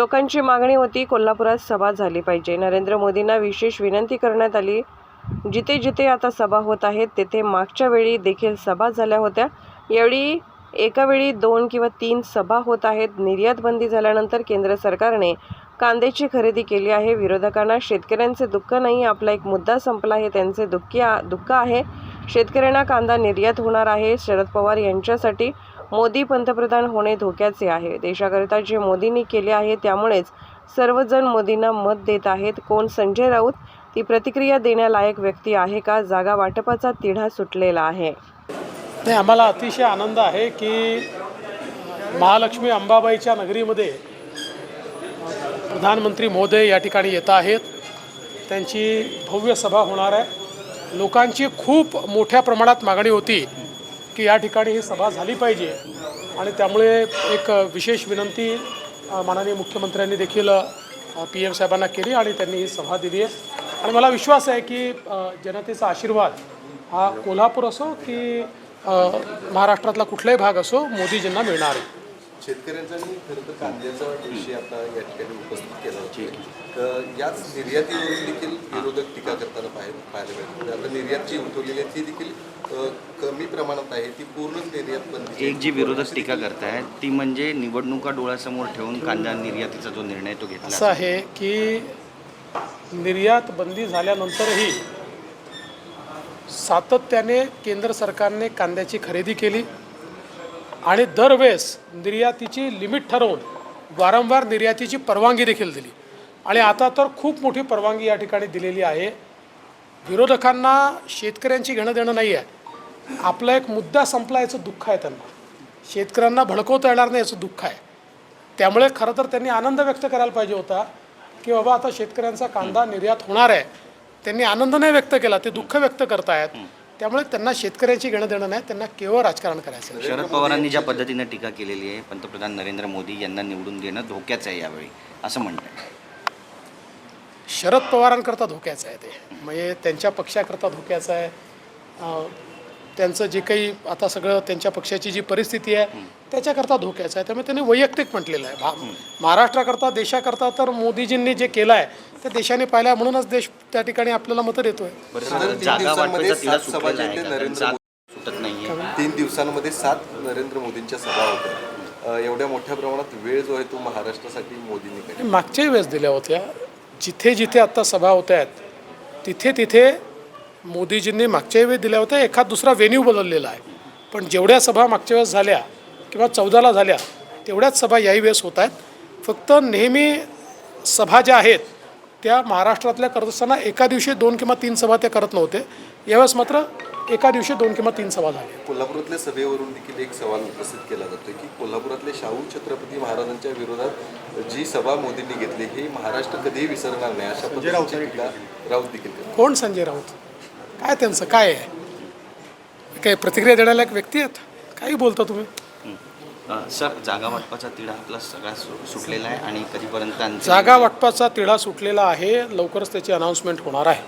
लोकांची मागणी होती कोल्हापुरात सभा झाली पाहिजे. नरेंद्र मोदींना विशेष विनंती करण्यात आली. जिथे जिथे आता सभा होत आहेत तेथे मागच्या वेळी देखील सभा झाल्या होत्या. यावेळी एका वेळी दोन किंवा तीन सभा होत आहेत. निर्यात बंदी झाल्यानंतर केंद्र सरकारने कांद्याची खरेदी केली आहे. विरोधकांना शेतकऱ्यांचे दुःख नाही आपला एक मुद्दा संपला आहे त्यांचे दुःखी दुःख आहे. शेतकऱ्यांना कांदा निर्यात होणार आहे. शरद पवार यांच्यासाठी मोदी पंतप्रधान होणे धोक्याचे आहे. देशाकरिता जे मोदींनी केले आहे त्यामुळेच सर्वजण मोदींना मत देत आहेत. कोण संजय राऊत? ती प्रतिक्रिया देण्यालायक व्यक्ती आहे का? जागा वाटपाचा तिढा सुटलेला आहे. नाही आम्हाला अतिशय आनंद आहे की महालक्ष्मी अंबाबाईच्या नगरीमध्ये प्रधानमंत्री मोदय या ठिकाणी येत आहेत. त्यांची भव्य सभा होणार आहे. लोकांची खूप मोठ्या प्रमाणात मागणी होती. की या ठिकाणी ही सभा झाली पाहिजे. आणि त्यामुळे एक विशेष विनंती माननीय मुख्यमंत्र्यांनी देखील पी एम साहेबांना केली आणि त्यांनी ही सभा दिली आहे. आणि मला विश्वास आहे की जनतेचा आशीर्वाद हा कोल्हापूर असो की महाराष्ट्रातला कुठलाही भाग असो मोदीजींना मिळणार आहे. शेतकऱ्यांचा आणि खरं तर कांद्याचा विषय आता या ठिकाणी उपस्थित केला होता. तर याच निर्यातीवरून देखील विरोधक टीका करताना पाहायला पाहायला मिळते आता निर्यात जी उठवलेली आहे ती देखील कमी प्रमाणात आहे. ती पूर्णच निर्यात बंदी एक जी विरोधक टीका करतायत ती म्हणजे निवडणुका डोळ्यासमोर ठेवून कांदा निर्यातीचा जो निर्णय तो असं घेतला आहे की निर्यात बंदी झाल्यानंतरही सातत्याने केंद्र सरकारने कांद्याची खरेदी केली. आणि दरवेळेस निर्यातीची लिमिट ठरवून वारंवार निर्यातीची परवानगी देखील दिली. आणि आता तर खूप मोठी परवानगी या ठिकाणी दिलेली आहे. विरोधकांना शेतकऱ्यांची घेणं देणं नाही आहे आपला एक मुद्दा संपला याचं दुःख आहे त्यांना. शेतकऱ्यांना भडकवता येणार नाही याचं दुःख आहे. त्यामुळे खरं तर त्यांनी आनंद व्यक्त करायला पाहिजे होता की बाबा आता शेतकऱ्यांचा कांदा निर्यात होणार आहे. त्यांनी आनंद नाही व्यक्त केला ते दुःख व्यक्त करतायत. त्यामुळे त्यांना शेतकऱ्यांची घेणं देणं नाही त्यांना केवळ राजकारण करायचं आहे. शरद पवारांनी ज्या पद्धतीने टीका केलेली आहे पंतप्रधान नरेंद्र मोदी यांना निवडून देणं धोक्याचं आहे यावेळी असं म्हणतात शरद पवारांकरता धोक्याचं आहे ते. म्हणजे त्यांच्या पक्षाकरता धोक्याचं आहे. अं, त्यांचं जे काही आता सगळं त्यांच्या पक्षाची जी परिस्थिती आहे त्याच्याकरता धोक्याचं आहे. त्यामुळे त्यांनी वैयक्तिक म्हटलेलं आहे. भा महाराष्ट्राकरता देशाकरता तर मोदीजींनी जे केलं आहे ते देशाने पाहिलं आहे. म्हणूनच देश त्या ठिकाणी आपल्याला मतं देतो आहे बरं साधारण तीन जागा दिवसांमध्ये सात नरेंद्र मोदींच्या सभा होत्या. एवढ्या मोठ्या प्रमाणात वेळ जो आहे तो महाराष्ट्रासाठी मोदींनी मागच्याही वेळेस दिल्या होत्या. जिथे जिथे आत्ता सभा होत आहेत तिथे तिथे मोदीजींनी मागच्याही वेळेस दिल्या होत्या एखाद दुसरा व्हेन्यू बदललेला आहे. पण जेवढ्या सभा मागच्या वेळेस झाल्या किंवा चौदाला झाल्या तेवढ्याच सभा याही वेळेस होत आहेत. फक्त नेहमी सभा ज्या आहेत त्या महाराष्ट्रातल्या करत असताना एका दिवशी दोन किंवा तीन सभा त्या करत नव्हते. यावेळेस मात्र एका दिवशी दोन किंवा तीन सभा झाल्या. कोल्हापुरातल्या सभेवरून देखील एक सवाल उपस्थित केला जातोय की कोल्हापुरातले शाहू छत्रपती महाराजांच्या विरोधात जी सभा मोदींनी घेतली ही महाराष्ट्र कधीही विसरणार नाही अशा राऊत देखील कोण संजय राऊत? काय त्यांचं? काय आहे? काय प्रतिक्रिया देण्याला एक व्यक्ती आहेत? काही बोलता तुम्ही? अं, सर जागा वाटपाचा तिढा आपला सगळा सु- सुटलेला आहे आणि कधीपर्यंत जागा वाटपाचा तिढा सुटलेला आहे. लवकरच त्याची अनाऊन्समेंट होणार आहे.